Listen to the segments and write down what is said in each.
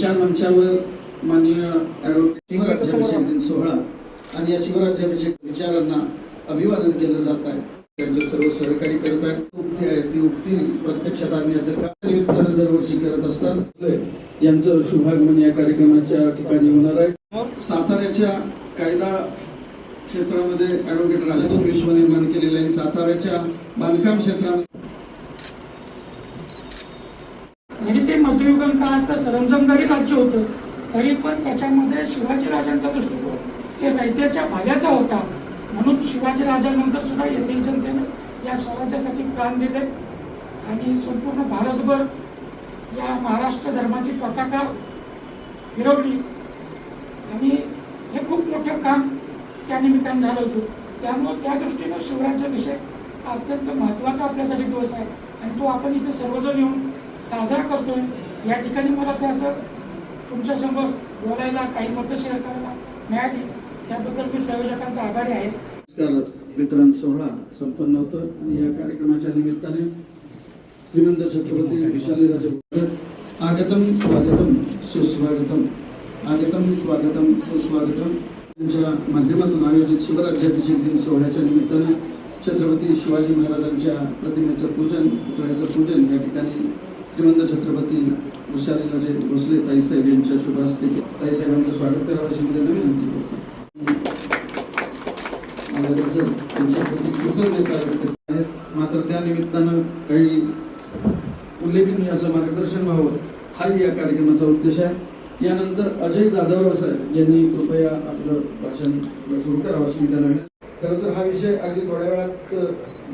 विचार मंचावर माननीय ॲडव्होकेट सोहळा आणि या शिवराज्याभिषेक विचारांना अभिवादन केलं जात आहे. त्यांचे सर्व सहकारी करत आहेत. उक्ती आहे ती उक्ती प्रत्यक्षात आणण्याचं काम निमित्तानं दरवर्षी करत असतात यांचं शुभागमन या कार्यक्रमाच्या ठिकाणी होणार आहे. साताऱ्याच्या कायदा क्षेत्रामध्ये ॲडव्होकेट राजदूत विश्व निर्माण केलेले आहे. साताऱ्याच्या बांधकाम क्षेत्रामध्ये जरी ते मध्ययुगन काळात सरंजमदारी राज्य होतं तरी पण त्याच्यामध्ये शिवाजीराजांचा दृष्टिकोन हे रयतेच्या भाग्याचा होता. म्हणून शिवाजीराजानंतर सुद्धा येथील जनतेने या स्वराज्यासाठी प्राण दिले आणि संपूर्ण भारतभर या महाराष्ट्र धर्माची पताका फिरवली. आणि हे खूप मोठं काम त्या निमित्तानं झालं होतं. त्यामुळं त्या दृष्टीनं शिवराज्याभिषेक हा अत्यंत महत्त्वाचा आपल्यासाठी दिवस आहे. आणि तो आपण इथे सर्वजण येऊन साजरा करतोय. या ठिकाणी मला त्याचं तुमच्यासमोर बोलायला काही मतं शेअर करायला मिळाली. त्याबद्दल मी संयोजकांचा आभारी आहे. वितरण सोहळा संपन्न होतो आणि या कार्यक्रमाच्या निमित्ताने श्रीमंत छत्रपती विशालीराजे आगतम स्वागतम सुस्वागतम. आगतम स्वागतम सुस्वागतम. यांच्या माध्यमातून आयोजित शिवराज्याभिषेक दिन सोहळ्याच्या निमित्ताने छत्रपती शिवाजी महाराजांच्या प्रतिमेचं पूजन पुतळ्याचं पूजन या ठिकाणी श्रीमंत छत्रपती विशालीराजे भोसले ताईसाहेब यांच्या शुभ हस्ते ताईसाहेबांचं स्वागत करावं अशी मी विनंती करतो. आल्याबद्दल त्यांच्याप्रती कृतज्ञता व्यक्त करत मात्र त्या निमित्तानं काही उल्लेखनीय असं मार्गदर्शन व्हावं हाही या कार्यक्रमाचा उद्देश आहे. यानंतर अजय जाधवराव साहेब यांनी कृपया आपलं भाषण सुरू करावं अशी मी त्यांना खरं तर हा विषय अगदी थोड्या वेळात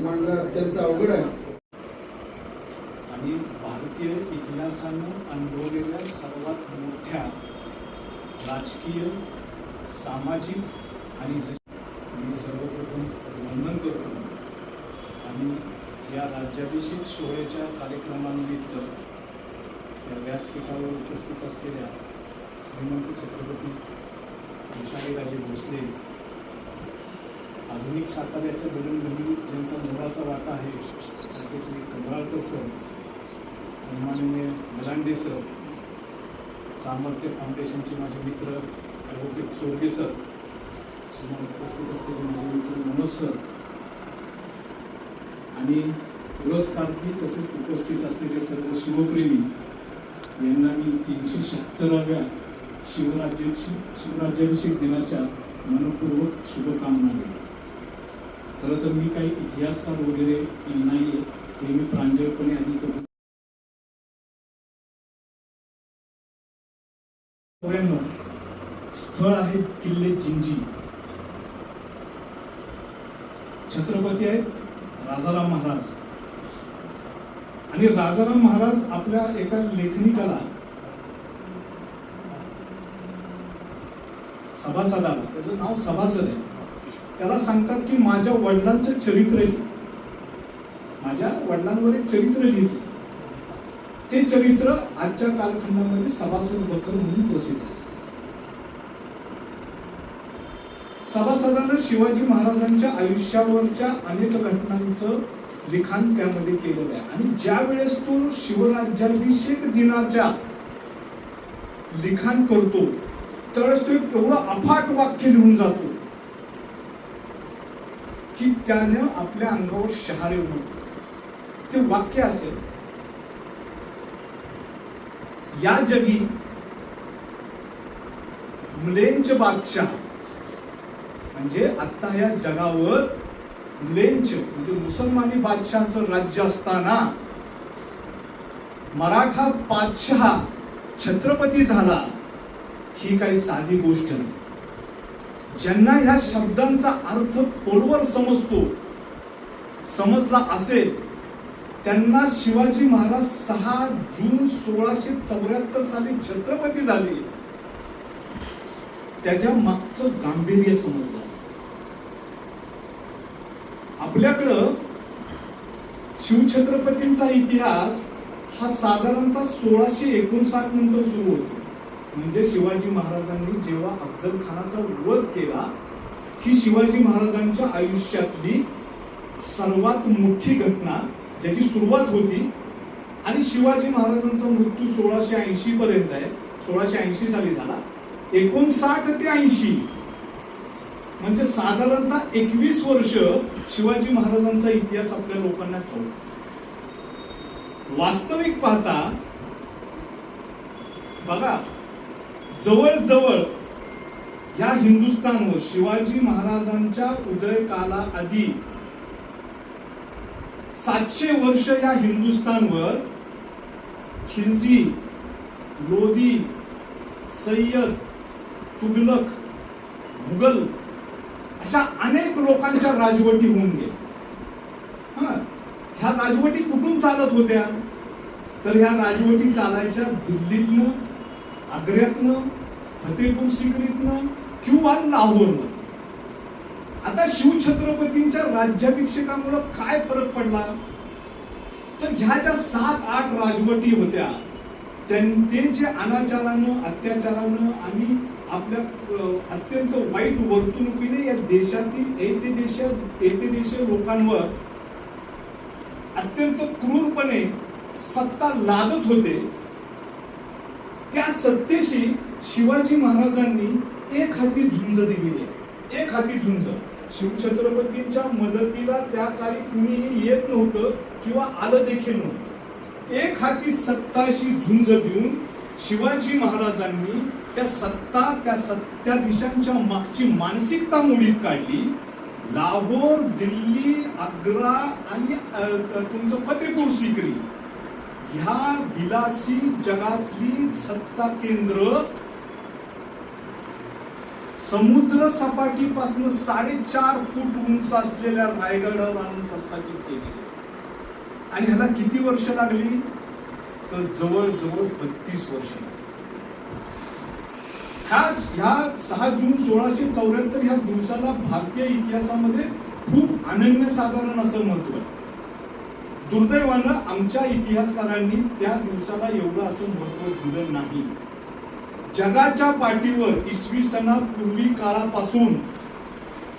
मांडणं अत्यंत अवघड आहे. आणि भारतीय इतिहासानं अनुभवलेल्या सर्वात मोठ्या राजकीय सामाजिक आणि मी सर्वप्रथम वंदन करतो. आणि या राज्याभिषेक सोहळ्याच्या कार्यक्रमानिमित्त या व्यासपीठावर उपस्थित असलेल्या श्रीमंत छत्रपती विशालीराजे भोसले आधुनिक साताऱ्याच्या जडणघडणीत ज्यांचा मोलाचा वाटा आहे असे श्री कंधाळकर सर सन्माननीय गलांडे सर सामर्थ्य फाउंडेशनचे माझे मित्र ॲडव्होकेट चोरगे सर समोर उपस्थित असलेले माझे मित्र मनोज सर आणि पुरस्कार्थी तसेच उपस्थित असलेले सर्व शिवप्रेमी यांना मी तीनशे शहात्तराव्या शिवराज्याभिषेक शिवराज्याभिषेक दिनाच्या मनपूर्वक शुभकामना दिल्या खरं तर मी काही इतिहासकार वगैरे नाही आहे हे मी प्रांजळपणे आधी करू स्थळ आहे किल्ले जिंजी. छत्रपती आहेत राजाराम महाराज. आणि राजाराम महाराज आपल्या एका लेखनिकाला सभासदाला. त्याचं नाव सभासद आहे. त्याला सांगतात की माझ्या वडिलांचं चरित्र माझ्या वडिलांवर एक चरित्र लिहिलं ते चरित्र आजच्या कालखंडामध्ये सभासद बकर म्हणून प्रसिद्ध सभासदानं शिवाजी महाराजांच्या आयुष्यावरच्या अनेक घटनांचं लिखाण त्यामध्ये केलेलं आहे. आणि ज्या वेळेस तो शिवराज्याभिषेक दिनाच्या लिखाण करतो त्यावेळेस तो एक एवढं अफाट वाक्य लिहून जातो की त्यानं आपल्या अंगावर शहारे येऊन ते वाक्य असेल या जगी मुलेंच बादशाह. म्हणजे आता या जगावर मुलेंच म्हणजे मुसलमानी बादशहाचं राज्य असताना मराठा बादशहा छत्रपती झाला ही काही साधी गोष्ट नाही. ज्यांना ह्या शब्दांचा अर्थ खोलवर समजतो समजला असेल त्यांना शिवाजी महाराज सहा जून सोळाशे चौऱ्याहत्तर साली छत्रपती झाले. त्याच्या मागचं गांभीर्य समजलं असत आपल्याकडं शिवछत्रपतींचा इतिहास हा साधारणतः सोळाशे एकोणसाठ नंतर सुरू होतो. म्हणजे शिवाजी महाराजांनी जेव्हा अफजल खानाचा वध केला ही शिवाजी महाराजांच्या आयुष्यातली सर्वात मोठी घटना ज्याची सुरुवात होती आणि शिवाजी महाराजांचा मृत्यू सोळाशे ऐंशी पर्यंत आहे. सोळाशे ऐंशी साली झाला. एकोणसाठ ते ऐंशी. म्हणजे साधारणतः एकवीस वर्ष शिवाजी महाराजांचा इतिहास आपल्या लोकांना ठाऊक वास्तविक पाहता बघा जवळजवळ ह्या हिंदुस्थानवर शिवाजी महाराजांच्या उदय काला आधी सातशे वर्ष या हिंदुस्थानवर खिलजी लोधी सय्यद तुगलक मुघल अशा अनेक लोकांच्या राजवटी होऊन गेल्या. हा ह्या राजवटी कुठून चालत होत्या? तर ह्या राजवटी चालायच्या दिल्लीतनं आग्र्यातनं फतेपूर सिक्रीतनं किंवा लाहोरनं. आता शिवछत्रपतींच्या राज्याभिषेकामुळं काय फरक पडला? तर ह्या ज्या सात आठ राजवटी होत्या. त्यांचे जे अनाचारानं अत्याचारानं आणि आपल्या अत्यंत वाईट वर्तणुकीने या देशातील येते देश येते देशीय लोकांवर अत्यंत क्रूरपणे सत्ता लादत होते. त्या सत्तेशी शिवाजी महाराजांनी एक हाती झुंज दिलेली आहे. एक हाती झुंज. शिवछत्रपतींच्या मदतीला त्या काळी कुणीही येत नव्हतं किंवा आलं देखील नव्हतं. एक हाती सत्ताशी झुंज देऊन शिवाजी महाराजांनी त्या सत्ता त्या सत्ताधीशांच्या मागची मानसिकता मोडीत काढली. लाहोर दिल्ली आग्रा आणि तुमचं फतेपूर सिक्री. ह्या विलासी जगातली सत्ता केंद्र समुद्र सपाटीपासून साडेचार फूट उंच असलेल्या रायगडावर आणून प्रस्थापित केली. आणि ह्याला किती वर्ष लागली? तर जवळजवळ बत्तीस वर्ष ह्या ह्या सहा जून सोळाशे चौऱ्याहत्तर ह्या दिवसाला भारतीय इतिहासामध्ये खूप अनन्यसाधारण असं महत्त्व आहे. दुर्दैवानं आमच्या इतिहासकारांनी त्या दिवसाला एवढं असं महत्त्व दिलं नाही. जगाच्या पाठीवर इसवी सणापूर्वी काळापासून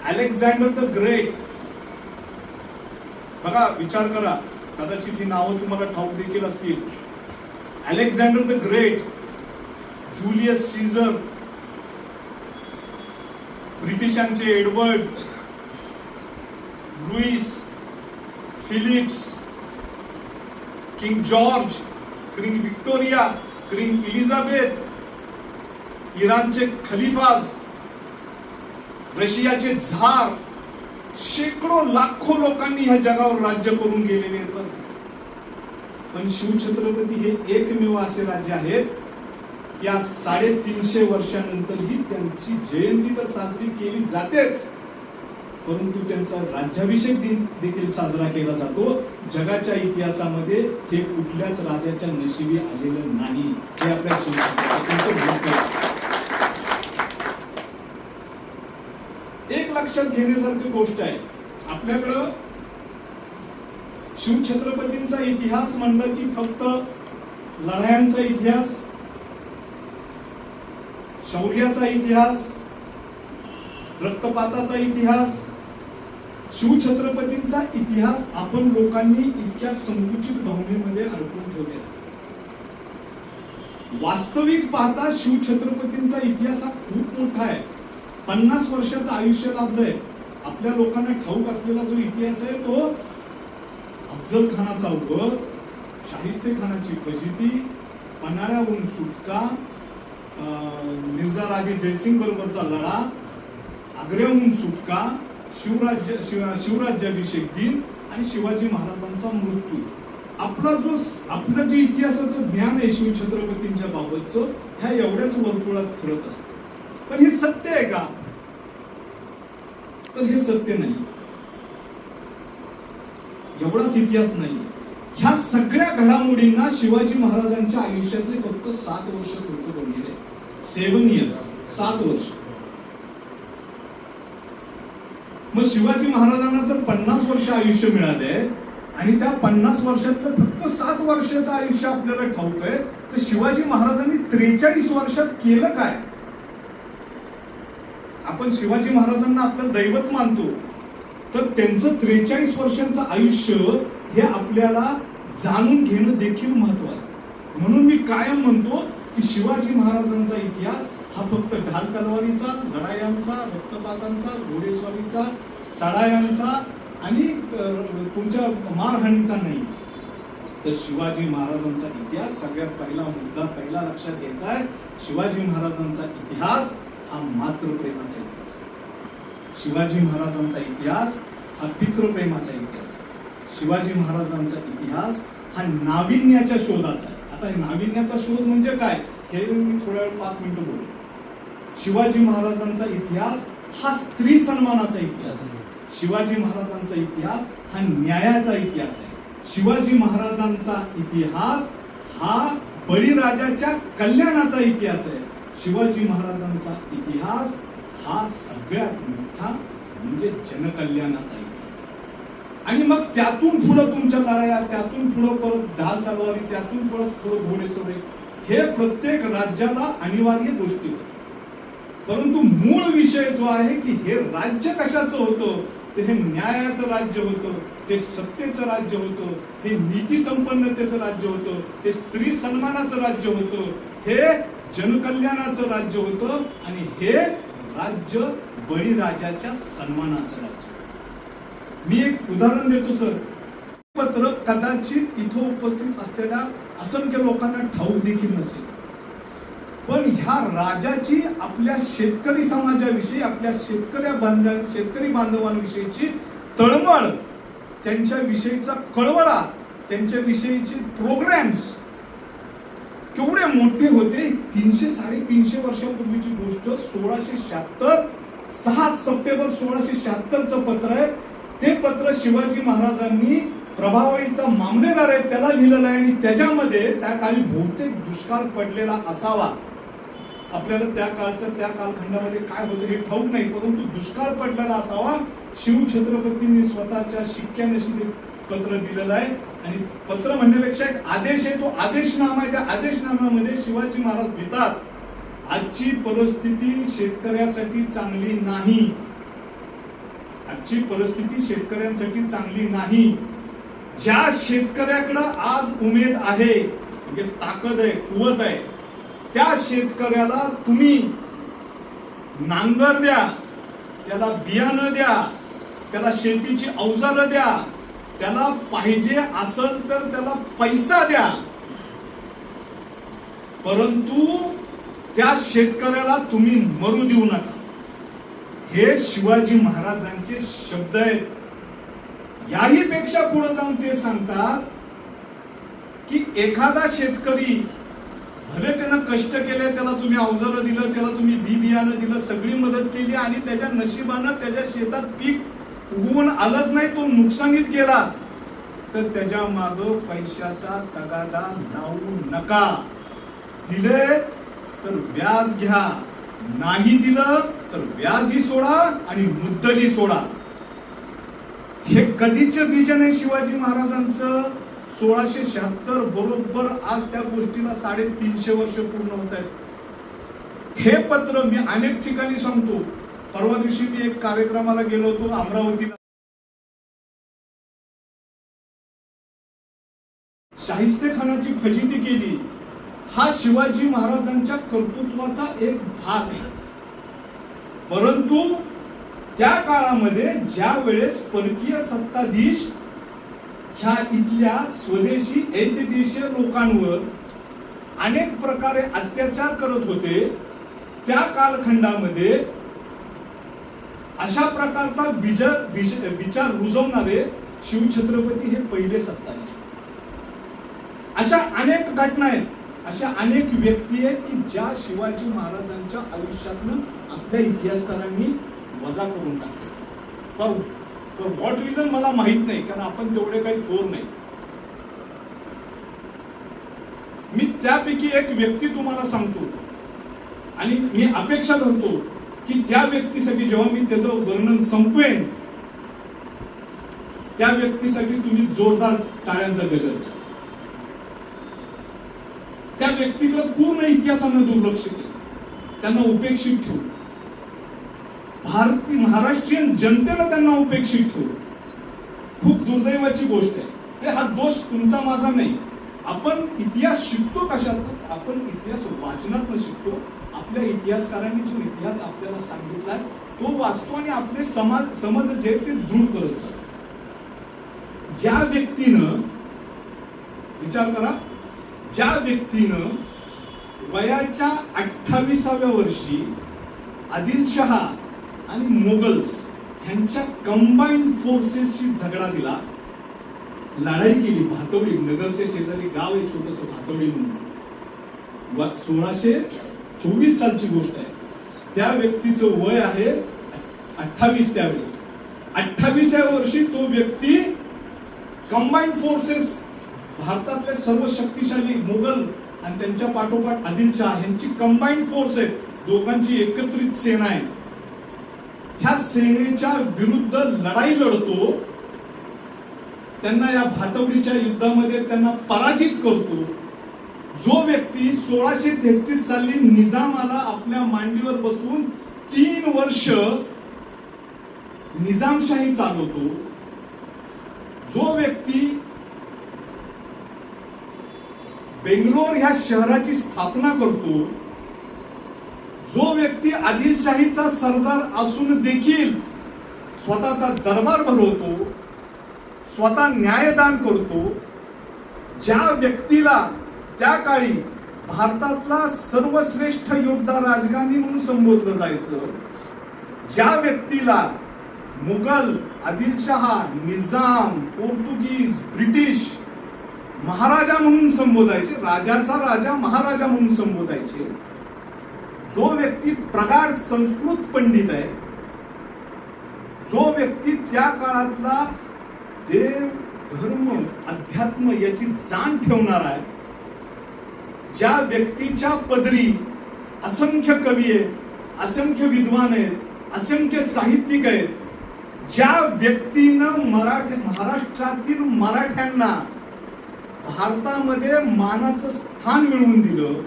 अलेक्झांडर द ग्रेट. बघा विचार करा. कदाचित ही नावं तुम्हाला ठाऊक देखील असतील. Alexander the Great Julius Caesar ब्रिटिशांचे Edward Louis Philips King George Queen Victoria Queen Elizabeth इराणचे खलिफाज रशियाचे झार शेकडो लाखो लोकांनी ह्या जगावर राज्य करून गेलेले आहेत पण शिवछत्रपती हे एकमेव असे राज्य आहेत या साडेतीनशे वर्षानंतरही त्यांची जयंती तर साजरी केली जातेच परंतु त्यांचा राज्याभिषेक दिन देखील साजरा केला जातो. जगाच्या इतिहासामध्ये हे कुठल्याच राजाच्या नशिबी आलेलं नाही. हे आपल्या शिवछत्रपतींचं महत्त्व आहे. एक लक्षात घेण्यासारखी गोष्ट आहे. आपल्याकडं शिवछत्रपतींचा इतिहास म्हणलं की फक्त लढायांचा इतिहास शौर्याचा इतिहास रक्तपाताचा इतिहास शिवछत्रपतींचा इतिहास आपण लोकांनी इतक्या संकुचित भावनेमध्ये अडकून ठेवलेला वास्तविक पाहता शिवछत्रपतींचा इतिहास हा खूप मोठा आहे. पन्नास वर्षाचं आयुष्य लाभलंय. आपल्या लोकांना ठाऊक असलेला जो इतिहास आहे तो अफजल खानाचा वध शाहिस्ते खानाची फजिती पन्हाळ्याहून सुटका अं, मिर्झा राजे जयसिंग बरोबरचा लढा आग्र्याहून सुटका शिवराज्य शिव- शिवराज्याभिषेक दिन आणि शिवाजी महाराजांचा मृत्यू. आपला जो आपलं जे इतिहासाचं ज्ञान आहे शिवछत्रपतींच्या बाबतचं ह्या एवढ्याच वर्तुळात फिरत असतं. पण हे सत्य आहे का? तर हे सत्य नाही. एवढाच इतिहास नाही. ह्या सगळ्या घडामोडींना शिवाजी महाराजांच्या आयुष्यातले फक्त सात वर्ष खर्च बनलेले सेवन इयर्स सात वर्ष. मग शिवाजी महाराजांना जर पन्नास वर्ष आयुष्य मिळाले आणि त्या पन्नास वर्षातलं फक्त सात वर्षाचं आयुष्य आपल्याला ठाऊक आहे तर शिवाजी महाराजांनी त्रेचाळीस वर्षात केलं काय? आपण शिवाजी महाराजांना आपलं दैवत मानतो तर त्यांचं त्रेचाळीस वर्षांचं आयुष्य हे आपल्याला जाणून घेणं देखील महत्वाचं म्हणून मी कायम म्हणतो की शिवाजी महाराजांचा इतिहास हा फक्त ढाल तलवारीचा लढायांचा रक्तपातांचा घोडेस्वारीचा चढायांचा आणि तुमच्या मारहाणीचा नाही. तर शिवाजी महाराजांचा इतिहास सगळ्यात पहिला मुद्दा पहिला लक्षात घ्यायचा आहे. शिवाजी महाराजांचा इतिहास हा मातृप्रेमाचा इतिहास. शिवाजी महाराजांचा इतिहास हा पितृप्रेमाचा इतिहास. शिवाजी महाराजांचा इतिहास हा नाविन्याच्या शोधाचा आहे. आता नाविन्याचा शोध म्हणजे काय? हे मी थोड्या वेळ पाच मिनिटं बोलू. शिवाजी महाराजांचा इतिहास हा स्त्री सन्मानाचा इतिहास आहे. शिवाजी महाराजांचा इतिहास हा न्यायाचा इतिहास आहे. शिवाजी महाराजांचा इतिहास हा बळीराजाच्या कल्याणाचा इतिहास आहे. शिवाजी महाराजांचा इतिहास हा सगळ्यात मोठा म्हणजे जनकल्याणाचा इतिहास. आणि मग त्यातून पुढं तुमच्या लढाया त्यातून पुढं परत ढाल तलवारी त्यातून परत पुढं घोडेसोडे हे प्रत्येक राज्याला अनिवार्य गोष्टी परंतु मूळ विषय जो आहे की हे राज्य कशाचं होतं? ते हे न्यायाचं राज्य होतं हे सत्तेचं राज्य होतं हे नीती संपन्नतेचं राज्य होतं हे स्त्री सन्मानाचं राज्य होतं हे जनकल्याणाचं राज्य होतं आणि हे राज्य बळीराजाच्या सन्मानाचं राज्य मी एक उदाहरण देतो सर. पत्र कदाचित इथं उपस्थित असलेल्या असंख्य लोकांना ठाऊक देखील नसेल. पण ह्या राजाची आपल्या शेतकरी समाजाविषयी आपल्या शेतकऱ्या बांधव शेतकरी बांधवांविषयीची तळमळ त्यांच्या विषयीचा कळवळा त्यांच्या विषयीचे प्रोग्राम्स केवढे मोठे होते? तीनशे साडेतीनशे वर्षापूर्वीची गोष्ट सोळाशे शहात्तर सहा सप्टेंबर सोळाशे शहात्तरचं पत्र आहे. ते पत्र शिवाजी महाराजांनी प्रभावळीचा मामलेदार आहे त्याला लिहिलेलं आहे आणि त्याच्यामध्ये त्या काळी बहुतेक दुष्काळ पडलेला असावा. आपल्याला त्या काळचं त्या कालखंडामध्ये काय होतं हे ठाऊक नाही परंतु दुष्काळ पडलेला असावा शिवछत्रपतींनी स्वतःच्या शिक्क्यानशी ते पत्र दिलेलं आहे. आणि पत्र म्हणण्यापेक्षा एक आदेश आहे तो आदेशनामा आहे. त्या आदेशनाम्यामध्ये शिवाजी महाराज लिहितात आजची परिस्थिती शेतकऱ्यासाठी चांगली नाही. आजची परिस्थिती शेतकऱ्यांसाठी चांगली नाही. ज्या शेतकऱ्याकडं आज उमेद आहे म्हणजे ताकद आहे कुवत आहे त्या शेतकऱ्याला तुम्ही नांगर द्या त्याला बियाणं द्या त्याला शेतीची अवजारं द्या त्याला पाहिजे असेल तर त्याला पैसा द्या. परंतु त्या शेतकऱ्याला तुम्ही मरू देऊ नका. हे शिवाजी महाराजांचे शब्द आहेत. याही पेक्षा पुढे जाऊन ते सांगतात की एखादा शेतकरी भले त्यानं कष्ट केले त्याला तुम्ही अवजारं दिलं त्याला तुम्ही बी बियाणं दिलं सगळी मदत केली आणि त्याच्या नशिबानं त्याच्या शेतात पीक उगवून आलंच नाही तो नुकसानीत गेला. तर त्याच्या माग पैशाचा तगादा लावू नका. दिले तर व्याज घ्या. नाही दिलं तर व्याजही सोडा आणि मुद्दली सोडा. हे कधीच विजन आहे शिवाजी महाराजांचं? सोळाशे शहात्तर बरोबर आज त्या गोष्टीला साडेतीनशे वर्ष पूर्ण होत आहेत. हे पत्र मी अनेक ठिकाणी सांगतो. परवा दिवशी मी एक कार्यक्रमाला गेलो होतो अमरावतीला शाहिस्ते खानाची फजिती केली. हा शिवाजी महाराजांच्या कर्तृत्वाचा एक भाग. आहे परंतु त्या काळामध्ये ज्या वेळेस परकीय सत्ताधीश ह्या इथल्या स्वदेशी ऐतिदेशीय लोकांवर अनेक प्रकारे अत्याचार करत होते त्या कालखंडामध्ये अशा प्रकारचा विजय विचार रुजवणारे शिवछत्रपती हे पहिले सत्ताधीश अशा अनेक घटना आहेत. अशा अनेक व्यक्ती आहेत की ज्या शिवाजी महाराजांच्या आयुष्यातनं आपल्या इतिहासकारांनी वजा करून टाकले. फॉर फॉर व्हॉट रिझन मला माहीत नाही कारण आपण तेवढे काही थोर नाही. मी त्यापैकी एक व्यक्ती तुम्हाला सांगतो. आणि मी अपेक्षा करतो की त्या व्यक्तीसाठी जेव्हा मी त्याचं वर्णन संपवेन त्या व्यक्तीसाठी तुम्ही जोरदार टाळ्यांचा गजर त्या व्यक्तीकडे पूर्ण इतिहासानं दुर्लक्ष केलं. त्यांना उपेक्षित ठेवलं. भारतीय महाराष्ट्रीयन जनतेनं त्यांना उपेक्षित ठेवलं. खूप दुर्दैवाची गोष्ट आहे. हा दोष तुमचा माझा नाही. आपण इतिहास शिकतो कशात? आपण इतिहास वाचनात शिकतो. आपल्या इतिहासकारांनी जो इतिहास आपल्याला सांगितलाय तो वाचतो आणि आपले समाज समज जे ते दृढ करत असतो ज्या व्यक्तीनं विचार करा ज्या व्यक्तीनं वयाच्या अठ्ठावीसाव्या वर्षी आदिलशहा आणि मोगल्स ह्यांच्या कंबाईंड फोर्सेसशी झगडा दिला लढाई केली भातवडी नगरच्या शेजारी गाव आहे छोटस भातवडी म्हणून. सोळाशे चोवीस सालची गोष्ट आहे. त्या व्यक्तीचं वय आहे अठ्ठावीस त्यावेळेस. अठ्ठावीसव्या वर्षी तो व्यक्ती कंबाईंड फोर्सेस भारतातल्या सर्व शक्तिशाली मुघल आणि त्यांच्या पाठोपाठ आदिलशाह यांची कंबाईंड फोर्स आहे दोघांची एकत्रित सेना आहे. ह्या सेनेच्या विरुद्ध लढाई लढतो त्यांना या भातवडीच्या युद्धामध्ये त्यांना पराजित करतो. जो व्यक्ती सोळाशे तेहतीस साली निजामाला आपल्या मांडीवर बसवून तीन वर्ष निजामशाही चालवतो जो व्यक्ती बेंगलोर ह्या शहराची स्थापना करतो जो व्यक्ती आदिलशाहीचा सरदार असून देखील स्वतःचा दरबार भरवतो स्वतः न्यायदान करतो ज्या व्यक्तीला त्या काळी भारतातला सर्वश्रेष्ठ योद्धा राजगानी म्हणून संबोधलं जायचं. ज्या व्यक्तीला मुघल आदिलशहा निजाम पोर्तुगीज ब्रिटिश महाराजा म्हणून संबोधायचे राजाचा राजा महाराजा म्हणून संबोधायचे जो व्यक्ती प्रगाढ संस्कृत पंडित आहे जो व्यक्ती त्या काळातला देव धर्म अध्यात्म याची जाण ठेवणार आहे ज्या व्यक्तीच्या पदरी असंख्य कवी आहेत असंख्य विद्वान आहेत असंख्य साहित्यिक आहेत ज्या व्यक्तीनं मराठी महाराष्ट्रातील मराठ्यांना भारतामध्ये मानाचं स्थान मिळवून दिलं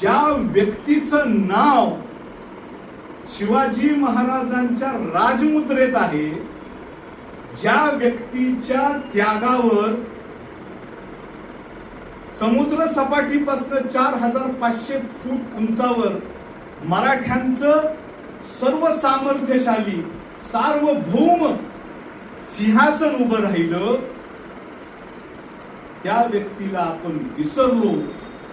ज्या व्यक्तीचं नाव शिवाजी महाराजांच्या राजमुद्रेत आहे ज्या व्यक्तीच्या त्यागावर समुद्र सपाटीपासून चार हजार पाचशे फूट उंचावर मराठ्यांचं सर्व सामर्थ्यशाली सार्वभौम सिंहासन उभं राहिलं. त्या व्यक्तीला आपण विसरलो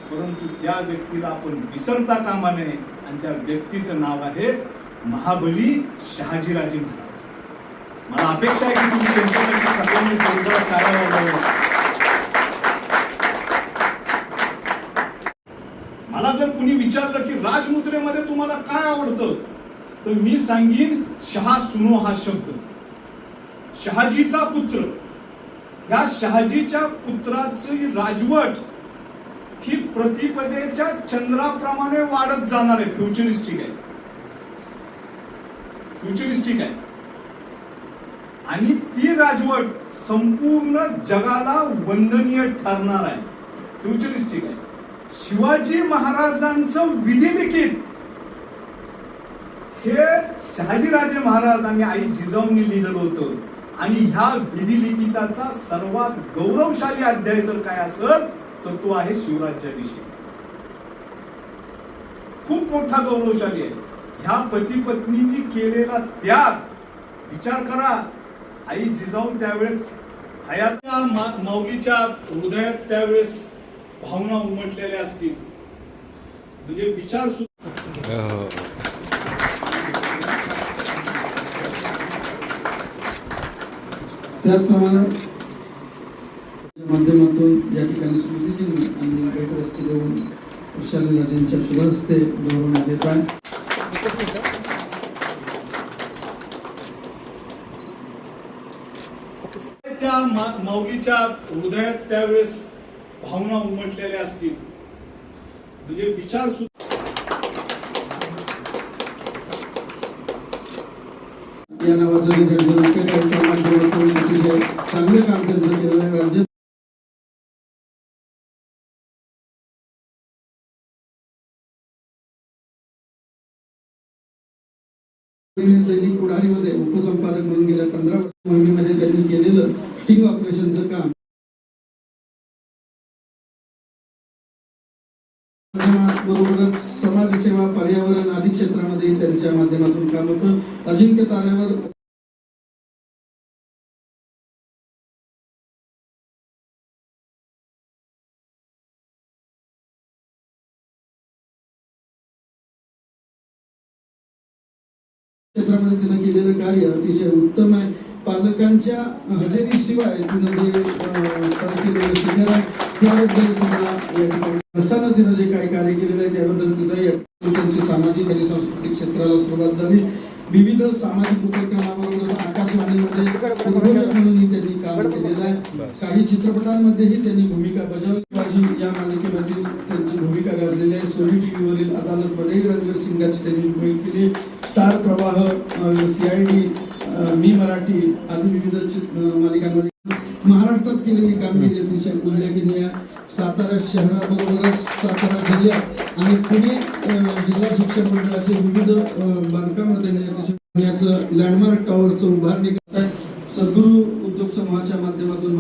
परंतु त्या व्यक्तीला आपण विसरता कामा नये. आणि त्या व्यक्तीचं नाव आहे महाबली शहाजीराजे महाराज. मला अपेक्षा आहे की तुम्ही त्यांच्यासाठी सगळ्यांनी जोरदार टाळ्या मला जर कुणी विचारलं की राजमुद्रेमध्ये तुम्हाला काय आवडतं तर मी सांगीन शहा सुनो हा शब्द. शहाजीचा पुत्र. या शहाजीच्या पुत्राची राजवट ही प्रतिपदेच्या चंद्राप्रमाणे वाढत जाणार आहे. फ्युचरिस्टिक आहे. फ्युचरिस्टिक आहे. आणि ती राजवट संपूर्ण जगाला वंदनीय ठरणार आहे. फ्युचरिस्टिक आहे. शिवाजी महाराजांचं विधिलिखित हे शहाजीराजे महाराज आणि आई जिजाऊंनी लिहिलेलं होतं. आणि ह्या विधिलिखिताचा सर्वात गौरवशाली अध्याय जर काय असेल तर तो आहे शिवराज्याविषयी खूप मोठा गौरवशाली आहे. ह्या पती पत्नींनी केलेला त्याग विचार करा. आई जिजाऊन त्यावेळेस हयातल्या माऊलीच्या हृदयात त्यावेळेस भावना उमटलेल्या असतील. म्हणजे विचार सुद्धा त्याचप्रमाणे माध्यमातून या ठिकाणी स्मृतिचिन्ह आणि भेटवस्तू देऊन वृषाली राजेंच्या शुभ हस्ते गौरवण्यात येत आहे. त्या माऊलीच्या हृदयात त्यावेळेस भावना उमटलेल्या असतील. म्हणजे विचार सुद्धा या नावाचं जे जनजनाटे कार्यक्रम अतिशय चांगलं काम त्यांचं केलं आहे राज्य दैनिक पुढारीमध्ये उपसंपादक म्हणून गेल्या पंधरा वर्ष मोहिमेमध्ये त्यांनी केलेलं स्टिंग ऑपरेशनचं काम. बरोबरच समाजसेवा पर्यावरण आदी क्षेत्रामध्ये त्यांच्या माध्यमातून काम होतं. अजिंक्य ताऱ्यावर क्षेत्रामध्ये तिनं केलेलं कार्य अतिशय उत्तम आहे. पालकांच्या हजेरीशिवाय तिनं जे त्याबद्दल तुम्हाला असताना तिनं जे काही कार्य केलेलं आहे त्याबद्दल तिचं या- त्यांची सामाजिक आणि सांस्कृतिक क्षेत्राला सुरुवात झाली. विविध सामाजिक उपक्रमाबरोबर आकाशवाणीमध्ये उद्घोषक म्हणूनही त्यांनी काम केलेलं आहे. काही चित्रपटांमध्येही त्यांनी भूमिका बजावली. या मालिकेमधील त्यांची भूमिका गाजलेली आहे. सोनी टीव्हीवरील अदालतमध्ये रणवीर सिंगाची त्यांनी भूमिका केली. स्टार प्रवाह सीआयडी मी मराठी आदी विविध मालिकांमध्ये महाराष्ट्रात केलेली कामगिरी अतिशय उल्लेखनीय आहे. सातारा शहराबरोबरच सातारा जिल्ह्यात आणि पुणे जिल्हा शिक्षण मंडळाचे विविध अं, त्यांनी अतिशय पुण्याचं लँडमार्क टॉवरचं उभारणी करत आहे सद्गुरू उद्योग समूहाच्या माध्यमातून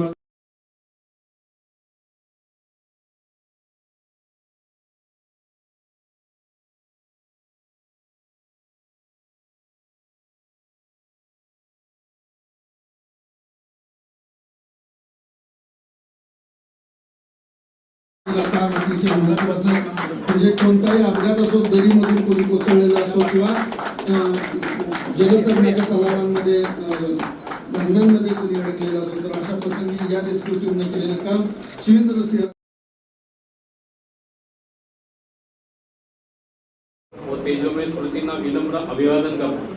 करता अतिशय महत्वाचं म्हणजे कोणताही अपघात असो दरीमधून कोणी कोसळलेला असो किंवा अं, जलतरणाच्या तलावांमध्ये धरणांमध्ये कोणी अडकलेला असो तर अशा प्रसंगी या रेस्क्यू टीमने केलेलं काम शिवेंद्र सिंह तेजोमय स्मृतींना विनम्र अभिवादन करतो.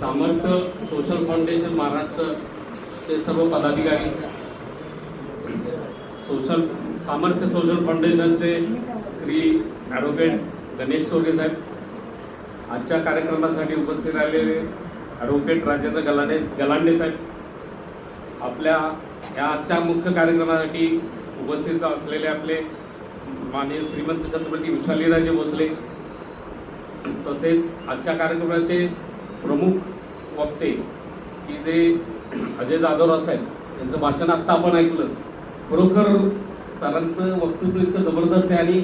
सामर्थ्य सोशल फाउंडेशन महाराष्ट्रचे सर्व पदाधिकारी सोशल सामर्थ्य सोशल फाउंडेशनचे श्री ॲडव्होकेट गणेश चोरगे साहेब आजच्या कार्यक्रमासाठी उपस्थित राहिलेले ॲडव्होकेट राजेंद्र गलाडे गलांडे साहेब आपल्या या आजच्या मुख्य कार्यक्रमासाठी उपस्थित असलेले आपले माननीय श्रीमंत छत्रपती विशालीराजे भोसले तसेच आजच्या कार्यक्रमाचे प्रमुख वक्ते की जे अजय जाधवराव साहेब यांचं भाषण आत्ता आपण ऐकलं खरोखर सरांचं वक्तृत्व इतकं जबरदस्त आहे आणि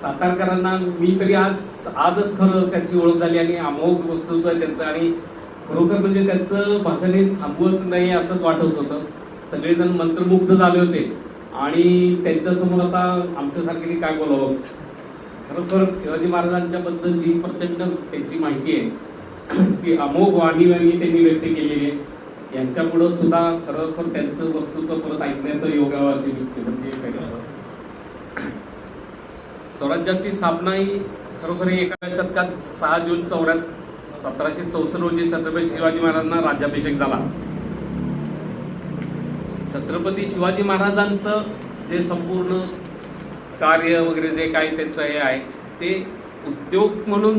सातारकरांना मी तरी आज आजच खरं त्यांची ओळख झाली आणि अमोघ वक्तृत्व आहे त्यांचं आणि खरोखर म्हणजे त्यांचं भाषण हे थांबवच नाही असंच वाटत होतं. सगळेजण मंत्रमुग्ध झाले होते. आणि त्यांच्यासमोर आता आमच्यासारखे काय बोलावं? खरोखर शिवाजी महाराजांच्या बद्दल जी प्रचंड त्यांची माहिती आहे. ती अमोघ वाणी त्यांनी व्यक्त केलेली आहे. यांच्यापुढं सुद्धा खरोखर त्यांचं वक्तृत्व परत ऐकण्याचं योगावं अशी विनंती स्वराज्याची स्थापना ही खरोखर एका शतकात सहा जून चौऱ्यात सतराशे चौसष्ट रोजी छत्रपती शिवाजी महाराजांना राज्याभिषेक झाला. छत्रपती शिवाजी महाराजांचं जे संपूर्ण कार्य वगैरे जे काही त्यांचं हे आहे ते उद्योग म्हणून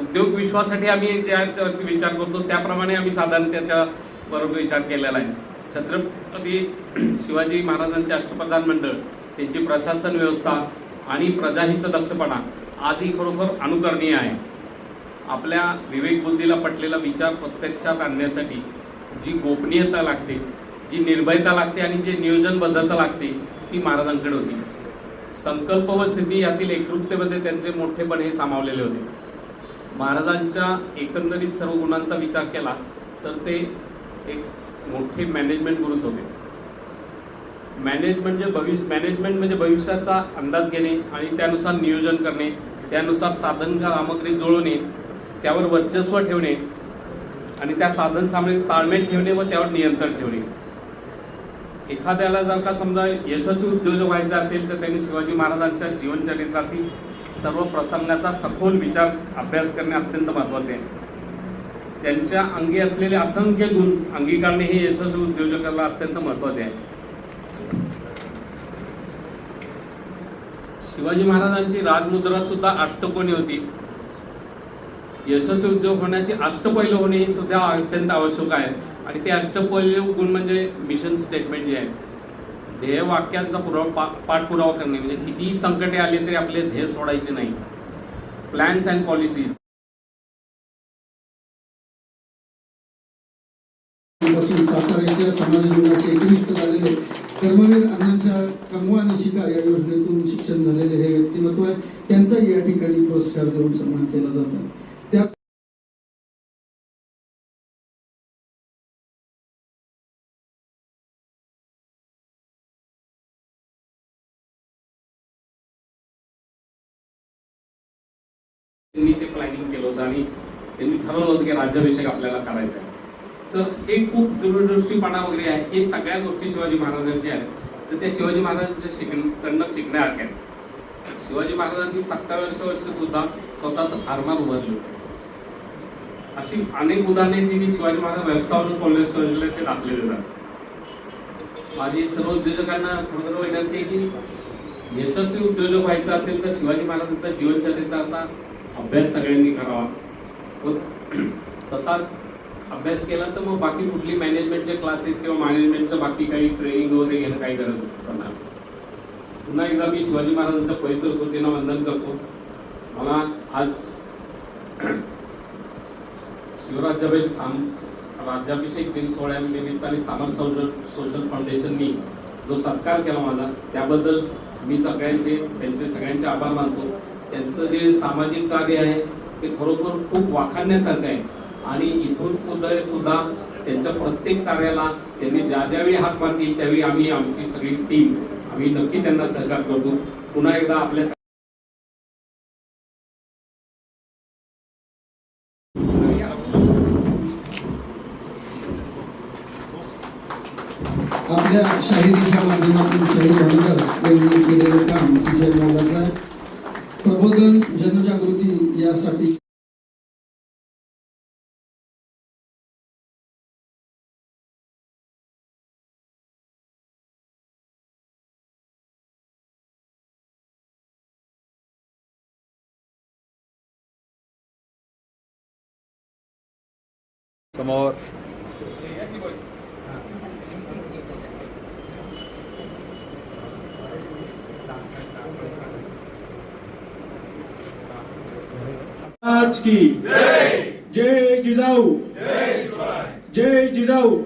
उद्योग विश्वासाठी आम्ही ज्या विचार करतो. त्याप्रमाणे आम्ही साधारण त्याच्या बरोबर विचार केलेला आहे. छत्रपती शिवाजी महाराजांचे अष्टप्रधान मंडळ त्यांची प्रशासन व्यवस्था आणि प्रजाहित दक्षपणा आजही खरोखर अनुकरणीय आहे. आपल्या विवेकबुद्धीला पटलेला विचार प्रत्यक्षात आणण्यासाठी जी गोपनीयता लागते जी निर्भयता लागते आणि जी नियोजनबद्धता लागते ती महाराजांकडे होती. संकल्प व सिद्धी यातील एकरूपतेमध्ये त्यांचे मोठेपण हे सामावलेले होते. महाराजांच्या एकंदरीत सर्व गुणांचा विचार केला तर ते एक मोठे मॅनेजमेंट गुरुच होते. मॅनेजमेंट म्हणजे भविष्य मॅनेजमेंट म्हणजे भविष्याचा अंदाज घेणे आणि त्यानुसार नियोजन करणे त्यानुसार साधन सामग्री जुळवणे त्यावर वर्चस्व ठेवणे आणि त्या साधन सामग्री ताळमेळ ठेवणे व त्यावर नियंत्रण ठेवणे. एखाद्याला जर का समजा यशस्वी उद्योजक व्हायचा असेल तर त्यांनी शिवाजी महाराजांच्या जीवनचरित्रातील सर्व प्रसंगाचा सखोल विचार अभ्यास करणे अत्यंत महत्त्वाचे आहे. त्यांच्या अंगी असलेले असंख्य गुण अंगीकारणे हे यशस्वी उद्योजकाला अत्यंत महत्त्वाचे आहे. शिवाजी महाराजांची राजमुद्रा सुद्धा अष्टकोनी होती. यशस्वी उद्योग होण्याची अष्टपैल होणे हे सुद्धा अत्यंत आवश्यक आहे. आणि ते अष्टपैल गुण म्हणजे मिशन स्टेटमेंट जे आहे. ध्येय वाक्यांचा पुरावा पाठपुरावा करणे. म्हणजे कितीही संकटे आले तरी आपले ध्येय सोडायचे नाही. प्लॅन्स अँड पॉलिसीज पासून साताऱ्याच्या समाज जीवनाचे एकनिष्ठ झालेले कर्मवीर अण्णांच्या कमवा आणि शिका या योजनेतून शिक्षण झालेले हे व्यक्तिमत्व आहे. त्यांचाही या ठिकाणी पुरस्कार देऊन सन्मान केला जातो. त्या त्यांनी ते प्लॅनिंग केलं होतं आणि त्यांनी ठरवलं होतं की राज्याभिषेक आपल्याला करायचा आहे. तर हे खूप दूरदृष्टीपणा वगैरे आहे. हे सगळ्या गोष्टी शिवाजी महाराजांच्या आहेत. तर त्या शिवाजी महाराजांच्या शिकण्याकडनं शिकण्यासारख्या आहेत. शिवाजी महाराजांनी सत्तावीस वर्ष सुद्धा स्वतःच आरमार उभारले. होते अशी अनेक उदाहरणे तिने शिवाजी महाराज व्यवसाय कॉलेज कॉलेजचे दाखले देतात माझी सर्व उद्योजकांना खरोखर विनंती आहे की यशस्वी उद्योजक व्हायचा असेल तर शिवाजी महाराजांचा जीवनचरित्राचा अभ्यास सगळ्यांनी करावा. व तसा अभ्यास केला तर मग बाकी कुठली मॅनेजमेंटचे क्लासेस किंवा मॅनेजमेंटचं बाकी काही ट्रेनिंग वगैरे घेणं काही गरज पडणार. नाही. पुन्हा एकदा मी शिवाजी महाराजांच्या पवित्र स्मृतींना वंदन करतो. मला आज शिवराज्याभिषेक साम राज्याभिषेक दिन सोहळ्यानिमित्ताने सामर सोशल सोशल फाउंडेशननी जो सत्कार केला माझा त्याबद्दल मी सगळ्यांचे त्यांचे सगळ्यांचे आभार मानतो. त्यांचं जे सामाजिक कार्य आहे ते खरोखर खूप वाखाणण्यासारखं आहे. आणि इथून पुढे सुद्धा त्यांच्या प्रत्येक कार्याला त्यांनी ज्या ज्यावेळी हात मारतील त्यावेळी आम्ही आमची सगळी टीम आम्ही नक्की त्यांना सहकार करतो. पुन्हा एकदा आपल्या आपल्या शाहिरीच्या माध्यमातून शहीद भांडर यांनी केलेलं काम अतिशय मोलाचं आहे. प्रबोधन जनजागृती यासाठी समोर आज की जय जिजाऊ जय जिजाऊ